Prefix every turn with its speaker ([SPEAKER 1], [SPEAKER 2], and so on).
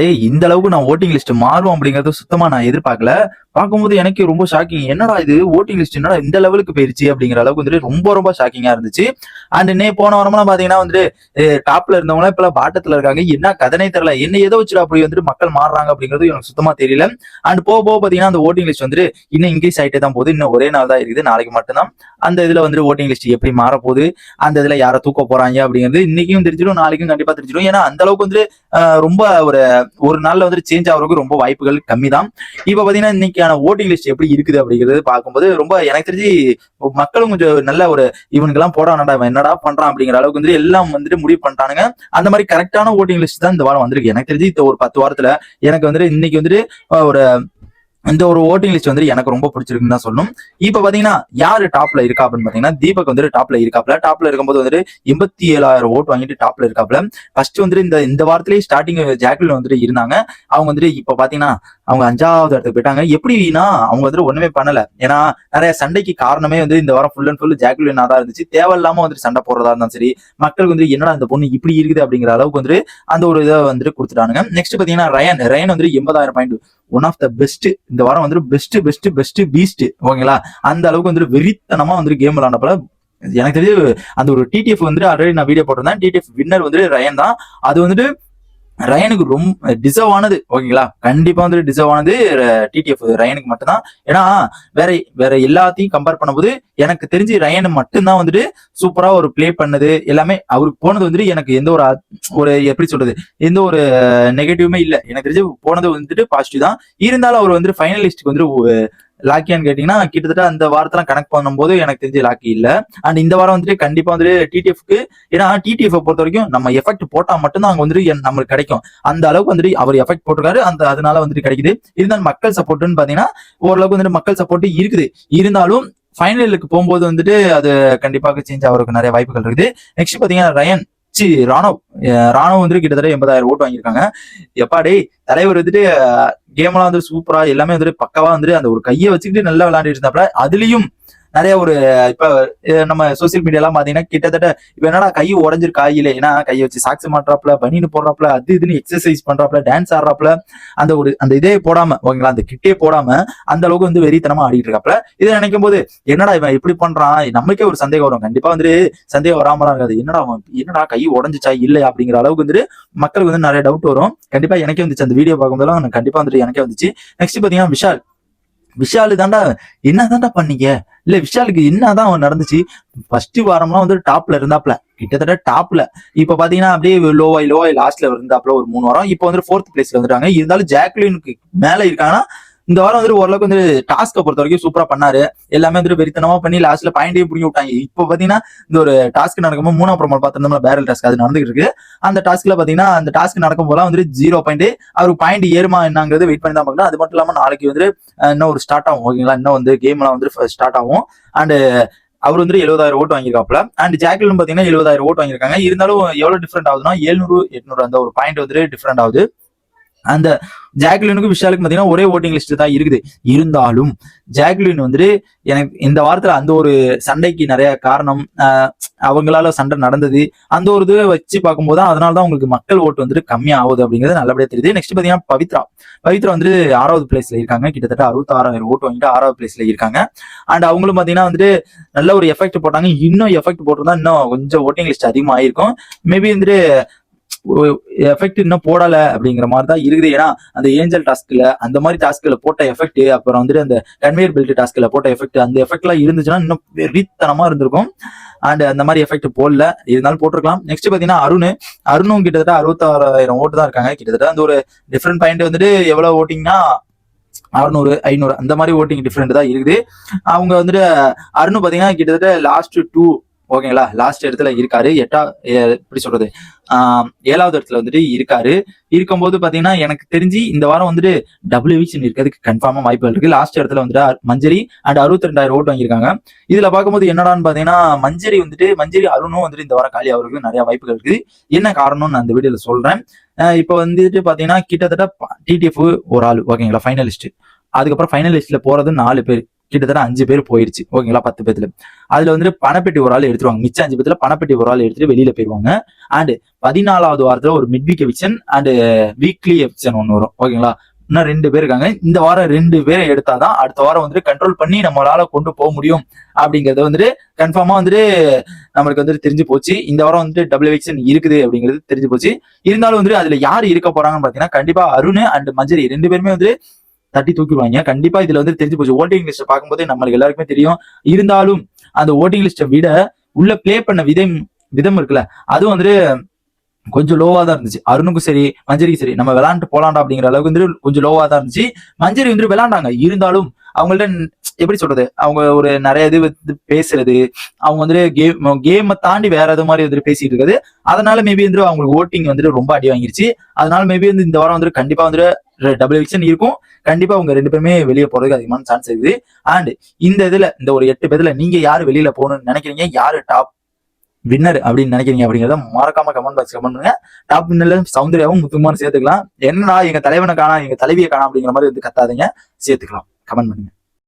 [SPEAKER 1] ஏய் இந்த அளவுக்கு நான் ஓட்டிங் லிஸ்ட் மாறும் அப்படிங்கறது சுத்தமா நான் எதிர்பார்க்கல. பார்க்கும்போது எனக்கு ரொம்ப ஷாக்கிங் என்னடா இது? ஓட்டிங் லிஸ்ட் என்னடா இந்த லெவலுக்கு போயிருச்சு அப்படிங்கிற அளவுக்கு வந்துட்டு ரொம்ப ரொம்ப ஷாக்கிங்கா இருந்துச்சு. அண்ட் நே போன வாரம்லாம் பாத்தீங்கன்னா வந்துட்டு டாப்ல இருந்தவங்க இப்ப பாட்டத்துல இருக்காங்க. என்ன கதனை தெரியல. என்ன எதை வச்சுட்டு அப்படி வந்துட்டு மக்கள் மாறுறாங்க அப்படிங்கிறது எனக்கு சுத்தமா தெரியல. அண்ட் போக போக பாத்தீங்கன்னா அந்த ஓட்டிங் லிஸ்ட் வந்துட்டு இன்னும் இன்க்ரீஸ் ஆயிட்டே தான் போகுது. இன்னும் ஒரே நாள் தான் இருக்குது. நாளைக்கு மட்டும்தான். அந்த இதுல வந்துட்டு ஓட்டிங் லிஸ்ட் எப்படி மாற போகுது அந்த இதுல யாரை தூக்க போறாங்க அப்படிங்கிறது இன்னைக்கும் தெரிஞ்சிடும் நாளைக்கும் கண்டிப்பா தெரிஞ்சிடும். ஏன்னா அந்த அளவுக்கு வந்துட்டு ரொம்ப ஒரு ஒரு நாள்ல வந்துட்டு சேஞ்ச் ஆகிறதுக்கு ரொம்ப வாய்ப்புகள் கம்மி தான் இப்ப பாத்தீங்கன்னா இன்னைக்கு இன்னைக்கான ஓட்டிங் லிஸ்ட் எப்படி இருக்குது அப்படிங்கிறது பார்க்கும்போது ரொம்ப எனக்கு தெரிஞ்சு மக்களும் கொஞ்சம் நல்ல ஒரு இவனுக்கெல்லாம் போடானடா இவன் என்னடா பண்றான் அப்படிங்கிற அளவுக்கு வந்து எல்லாம் வந்துட்டு முடிவு பண்ணிட்டானுங்க. அந்த மாதிரி கரெக்டான ஓட்டிங் லிஸ்ட் தான் இந்த வாரம் வந்திருக்கு. எனக்கு தெரிஞ்சு இந்த ஒரு பத்து வாரத்துல எனக்கு வந்துட்டு இன்னைக்கு வந்துட்டு ஒரு இந்த ஒரு ஓட்டிங் லிஸ்ட் வந்து எனக்கு ரொம்ப பிடிச்சிருக்குன்னு தான் சொல்லணும். இப்ப பாத்தீங்கன்னா யாரு டாப்ல இருக்கா அப்படின்னு பாத்தீங்கன்னா தீபக் வந்துட்டு டாப்ல இருக்காப்ல டாப்ல இருக்கும்போது வந்துட்டு எண்பத்தி ஏழாயிரம் ஓட்டு வாங்கிட்டு டாப்ல இருக்காப்ல ஃபர்ஸ்ட் வந்துட்டு இந்த இந்த வாரத்திலேயே ஸ்டார்டிங் ஜாக்லின் வந்துட்டு இருந்தாங்க. அவங்க வந்துட்டு இப்ப பாத்தீங்கன்னா அவங்க அஞ்சாவது இடத்துக்கு போயிட்டாங்க. எப்படின்னா அவங்க வந்துட்டு ஒண்ணுமே பண்ணல. ஏன்னா நிறைய சண்டைக்கு காரணமே வந்து இந்த வாரம் ஃபுல் அண்ட் ஃபுல் ஜாக்குலினா தான் இருந்துச்சு. தேவையில்லாம வந்துட்டு சண்டை போடுறதா இருந்தாலும் சரி மக்களுக்கு வந்து என்னடா இந்த பொண்ணு இப்படி இருக்குது அப்படிங்கிற அளவுக்கு வந்துட்டு அந்த ஒரு இதை வந்துட்டு கொடுத்துட்டானுங்க. நெக்ஸ்ட் பாத்தீங்கன்னா ரயன் ரயன் வந்துட்டு எண்பதாயிரம் point one of the best இந்த வாரம் வந்துட்டு பெஸ்ட் பெஸ்ட் பெஸ்ட் பீஸ்ட் ஓகேங்களா? அந்த அளவுக்கு வந்துட்டு வெறித்தனமா வந்துட்டு கேம் விளாண்டப்பல எனக்கு தெரிஞ்சு அந்த ஒரு டிடிஎஃப் வந்துட்டு ஆல்ரெடி நான் வீடியோ போட்டிருந்தேன். டிடிஎஃப் வின்னர் வந்துட்டு ரயன் தான். அது வந்துட்டு ரயனுக்கு ரொம்ப டிசர்வ் ஆனது. ஓகேங்களா? கண்டிப்பா வந்துட்டு டிசர்வ் ஆனது டிடிஎஃப் ரயனுக்கு மட்டும்தான். ஏன்னா வேற வேற எல்லாத்தையும் கம்பேர் பண்ணும்போது எனக்கு தெரிஞ்சு ரயன் மட்டும்தான் வந்துட்டு சூப்பரா ஒரு ப்ளே பண்ணது. எல்லாமே அவருக்கு போனது வந்துட்டு எனக்கு எந்த ஒரு ஒரு எப்படி சொல்றது? எந்த ஒரு நெகட்டிவுமே இல்லை. எனக்கு தெரிஞ்சு போனது வந்துட்டு பாசிட்டிவ் தான். இருந்தாலும் அவர் வந்துட்டு ஃபைனலிஸ்ட்க்கு வந்துட்டு லாக்கியான்னு கேட்டீங்கன்னா கிட்டத்தட்ட அந்த வாரத்தெல்லாம் கனெக்ட் பண்ணும்போது எனக்கு தெரிஞ்சு லாக்கி இல்ல. அண்ட் இந்த வாரம் வந்துட்டு கண்டிப்பா வந்துட்டு டிடிஎஃப்க்கு ஏன்னா டிடிஎஃப் பொறுத்த வரைக்கும் நம்ம எஃபெக்ட் போட்டா மட்டும்தான் அங்க வந்துட்டு என் நம்மளுக்கு கிடைக்கும். அந்த அளவுக்கு வந்துட்டு அவர் எஃபெக்ட் போட்டிருக்காரு. அந்த அதனால வந்துட்டு கிடைக்குது. இருந்தாலும் மக்கள் சப்போர்ட்னு பாத்தீங்கன்னா ஓரளவுக்கு வந்துட்டு மக்கள் சப்போர்ட் இருக்குது. இருந்தாலும் ஃபைனலுக்கு போகும்போது வந்துட்டு அது கண்டிப்பாக சேஞ்ச் ஆகிறதுக்கு நிறைய வாய்ப்புகள் இருக்குது. நெக்ஸ்ட் பாத்தீங்கன்னா ரயன் சி ராணவ் ராணுவம் வந்துட்டு கிட்டத்தட்ட எண்பதாயிரம் ஓட்டு வாங்கியிருக்காங்க. எப்பாடி தலைவர் வந்துட்டு கேம் எல்லாம் வந்து சூப்பரா எல்லாமே வந்துட்டு பக்கவா வந்துட்டு அந்த ஒரு கையை வச்சுக்கிட்டு நல்லா விளையாண்டுட்டு இருந்தாப்புல அதுலயும் நிறைய ஒரு இப்ப நம்ம சோசியல் மீடியாலாம் பாத்தீங்கன்னா கிட்டத்தட்ட இப்ப என்னடா கை உடஞ்சிருக்கா? இல்லை ஏன்னா கையை வச்சு சாக்ஸ் மாட்டுறாப்ல பனின்னு போடுறாப்ல அது இதுன்னு எக்ஸசைஸ் பண்றாப்ல டான்ஸ் ஆடுறாப்ல அந்த ஒரு அந்த இதே போடாம ஓகேங்களா? அந்த கிட்டே போடாம அந்த அளவுக்கு வந்து வெறித்தனமா ஆடிட்டு இருக்காப்ல இதை நினைக்கும் போது என்னடா இவன் இப்படி பண்றான்? நமக்கே ஒரு சந்தேகம் வரும். கண்டிப்பா வந்துட்டு சந்தேகம் வராமலாம் இருக்காது. என்னடா அவன் என்னடா கை உடஞ்சிச்சா இல்லையா? அப்படிங்கிற அளவுக்கு வந்துட்டு மக்களுக்கு வந்து நிறைய டவுட் வரும். கண்டிப்பா எனக்கே வந்துச்சு அந்த வீடியோ பார்க்கும்போதெல்லாம். கண்டிப்பா வந்துட்டு எனக்கே வந்துச்சு. நெக்ஸ்ட் பாத்தீங்கன்னா விஷால். விஷாலு தாண்டா என்னதான்டா பண்ணீங்க? இல்ல விஷாலுக்கு என்னதான் அவன் நடந்துச்சு? ஃபர்ஸ்ட் வாரம்லாம் வந்து டாப்ல இருந்தாப்ல. கிட்டத்தட்ட டாப்ல இப்ப பாத்தீங்கன்னா அப்படியே லோவாய் லோவாய் லாஸ்ட்ல இருந்தாப்ல ஒரு மூணு வாரம். இப்போ வந்து ஃபோர்த் பிளேஸ்ல வந்துட்டாங்க. இருந்தாலும் ஜாக்லினுக்கு மேல இருக்காங்கன்னா இந்த வாரம் வந்து ஓரளவுக்கு வந்து டாஸ்க்கை பொறுத்த வரைக்கும் சூப்பரா பண்ணாரு. எல்லாமே வந்துட்டு வெறித்தனமா பண்ணி லாஸ்ட்ல பாயிண்டையும் பிடிங்கி விட்டாங்க. இப்போ பாத்தீங்கன்னா இந்த ஒரு டாஸ்க் நடக்கும்போது மூணாம் ப்ரோமல் பார்த்திருந்தோம்னா பேரல் டாஸ்க் அது நடந்துகிட்டு இருக்கு. அந்த டாஸ்க்ல பாத்தீங்கன்னா அந்த டாஸ்க் நடக்கும் போதெல்லாம் வந்துட்டு ஜீரோ பாயிண்ட் அவர் பாயிண்ட் ஏறுமா என்னங்கிறது வெயிட் பண்ணி தான் பார்க்கணும். அது மட்டும் இல்லாம நாளைக்கு வந்து இன்னும் ஒரு ஸ்டார்ட் ஆகும் ஓகேங்களா இன்னும் வந்து கேம் எல்லாம் வந்து ஸ்டார்ட் ஆகும். அண்ட் அவர் வந்து எழுபதாயிரம் ஓட்டு வாங்கியிருக்காப்ல அண்ட் ஜாக்லின் பாத்தீங்கன்னா எழுபதாயிரம் ஓட்டு வாங்கியிருக்காங்க. இருந்தாலும் எவ்வளவு டிஃப்ரெண்ட் ஆகுதுன்னா எழுநூறு எட்நூறு அந்த ஒரு பாயிண்ட் வந்து டிஃப்ரெண்ட் ஆகுது. அந்த ஜாக்லினுக்கு விஷாலுக்கும் பாத்தீங்கன்னா ஒரே ஓட்டிங் லிஸ்ட் தான் இருக்குது. இருந்தாலும் ஜாக்லின் வந்துட்டு எனக்கு இந்த வாரத்துல அந்த ஒரு சண்டைக்கு நிறைய காரணம் அவங்களால சண்டை நடந்தது அந்த ஒரு இதை வச்சு பார்க்கும்போது அதனால தான் உங்களுக்கு மக்கள் ஓட்டு வந்துட்டு கம்மியாக ஆகுது அப்படிங்கிறது நல்லபடியா தெரியுது. நெக்ஸ்ட் பாத்தீங்கன்னா பவித்ரா. பவித்ரா வந்துட்டு ஆறாவது பிளேஸ்ல இருக்காங்க. கிட்டத்தட்ட அறுபத்தாறாயிரம் ஓட்டு வாங்கிட்டு ஆறாவது பிளேஸ்ல இருக்காங்க. அண்ட் அவங்களும் பாத்தீங்கன்னா வந்துட்டு நல்ல ஒரு எஃபெக்ட் போட்டாங்க. இன்னும் எஃபெக்ட் போட்டிருந்தா இன்னும் கொஞ்சம் ஓட்டிங் லிஸ்ட் அதிகமாக ஆயிருக்கும் மேபி வந்துட்டு எஃபெக்ட் இன்னும் போடல அப்படிங்கிற மாதிரி தான் இருக்குது. ஏன்னா அந்த ஏஞ்சல் டாஸ்க்ல அந்த மாதிரி டாஸ்க்ல போட்ட எஃபெக்ட் அப்புறம் வந்துட்டு அந்த கன்வேயர் பெல்ட் டாஸ்க்ல போட்ட எஃபெக்ட் அந்த எஃபெக்ட்லாம் இருந்துச்சுன்னா இன்னும் வெறித்தனமா இருந்திருக்கும். அண்ட் அந்த மாதிரி எஃபெக்ட் போடல. இருந்தாலும் போட்டிருக்கலாம். நெக்ஸ்ட் பாத்தீங்கன்னா அருண். அருணும் கிட்டத்தட்ட அறுபத்தாறாயிரம் ஓட்டு தான் இருக்காங்க. கிட்டத்தட்ட அந்த ஒரு டிஃப்ரெண்ட் பாயிண்ட் வந்துட்டு எவ்வளவு ஓட்டிங்கன்னா அறுநூறு ஐநூறு அந்த மாதிரி ஓட்டிங் டிஃப்ரெண்ட் தான் இருக்குது. அவங்க வந்துட்டு அருண் பார்த்தீங்கன்னா கிட்டத்தட்ட லாஸ்ட் டூ ஓகேங்களா? லாஸ்ட் இடத்துல இருக்காரு. எட்டா எப்படி சொல்றது? ஏழாவது இடத்துல வந்துட்டு இருக்காரு. இருக்கும்போது பாத்தீங்கன்னா எனக்கு தெரிஞ்சு இந்த வாரம் வந்துட்டு டபுள்யூ விஷன் இருக்கிறதுக்கு கன்ஃபார்மா வாய்ப்புகள் இருக்கு. லாஸ்ட் இடத்துல வந்துட்டு மஞ்சரி அண்ட் அறுபத்தி ரெண்டாயிரம் ஓட்டு வாங்கியிருக்காங்க. இதுல பார்க்கும்போது என்னடான்னு பாத்தீங்கன்னா மஞ்சரி வந்துட்டு மஞ்சரி அருணும் வந்துட்டு இந்த வாரம் காலி அவருக்கு நிறைய வாய்ப்புகள் இருக்குது என்ன காரணம்னு நான் அந்த வீடியோல சொல்றேன். இப்போ வந்துட்டு பாத்தீங்கன்னா கிட்டத்தட்ட டிடிஎஃப் ஒரு ஆள் ஓகேங்களா ஃபைனலிஸ்ட் அதுக்கப்புறம் ஃபைனலிஸ்ட்ல போறது நாலு பேர். கிட்டத்தட்ட அஞ்சு பேர் போயிருச்சு. ஓகேங்களா பத்து பேத்துல. அதுல வந்து பணப்பெட்டி ஒரு ஆள் எடுத்துருவாங்க மிச்சம் அஞ்சு பேத்துல பணப்பெட்டி ஒரு ஆள் எடுத்துட்டு வெளியில போயிருவாங்க. அண்ட் பதினாலாவது வாரத்துல ஒரு mid week eviction and weekly eviction ஒன்று வரும். ஓகேங்களா இன்னும் ரெண்டு பேர் இருக்காங்க. இந்த வாரம் ரெண்டு பேரை எடுத்தாதான் அடுத்த வாரம் வந்துட்டு கண்ட்ரோல் பண்ணி நம்மளால கொண்டு போக முடியும் அப்படிங்கறத வந்துட்டு கன்ஃபார்மா வந்துட்டு நம்மளுக்கு வந்துட்டு தெரிஞ்சு போச்சு. இந்த வாரம் வந்துட்டு டபுள் எவிக்ஷன் இருக்குது அப்படிங்கிறது தெரிஞ்சு போச்சு. இருந்தாலும் வந்துட்டு அதுல யார் இருக்க போறாங்கன்னு பாத்தீங்கன்னா கண்டிப்பா அருண் அண்ட் மஞ்சரி ரெண்டு பேருமே வந்துட்டு தட்டி தூக்கிடுவாங்க. கண்டிப்பா இதுல வந்து தெரிஞ்சு போச்சு. ஓட்டிங் லிஸ்ட் பார்க்கும்போது நம்மளுக்கு எல்லாருக்குமே தெரியும். இருந்தாலும் அந்த ஓட்டிங் லிஸ்ட்டை விட உள்ள ப்ளே பண்ண விதம் விதம் இருக்குல்ல அதுவும் வந்துட்டு கொஞ்சம் லோவா தான் இருந்துச்சு. அருணுக்கும் சரி மஞ்சரிக்கும் சரி நம்ம விளாண்டு போலாண்டா அப்படிங்கிற அளவுக்கு வந்து கொஞ்சம் லோவா தான் இருந்துச்சு. மஞ்சரி வந்து விளாண்டாங்க இருந்தாலும் அவங்கள்ட்ட எப்படி சொல்றது? அவங்க ஒரு நிறைய இது வந்து பேசுறது. அவங்க வந்துட்டு கேம் கேமை தாண்டி வேற எது மாதிரி வந்துட்டு பேசிட்டு இருக்குது. அதனால மேபி வந்து அவங்களுக்கு ஓட்டிங் வந்துட்டு ரொம்ப அடி வாங்கிருச்சு. அதனால மேபி வந்து இந்த வாரம் வந்துட்டு கண்டிப்பா வந்துட்டு டபுள் எவிக்ஷன் இருக்கும். கண்டிப்பா அவங்க ரெண்டு பேருமே வெளியே போறதுக்கு அதிகமான சான்ஸ் இருக்குது. அண்ட் இந்த இதுல இந்த ஒரு எட்டு பேர்ல நீங்க யாரு வெளியில போகணும்னு நினைக்கிறீங்க? யாரு டாப் வின்னர் அப்படின்னு நினைக்கிறீங்க அப்படிங்கிறத மறக்காம கமெண்ட் பாக்ஸ் கமெண்ட் பண்ணுங்க. டாப் வின்னர்ல சௌந்தர்யாவும் முத்துக்குமார் சேர்த்துக்கலாம். என்னடா எங்க தலைவனை காணா எங்க தலைவியை காணா அப்படிங்கிற மாதிரி வந்து கத்தாதீங்க. சேர்த்துக்கலாம். கமெண்ட் பண்ணுங்க.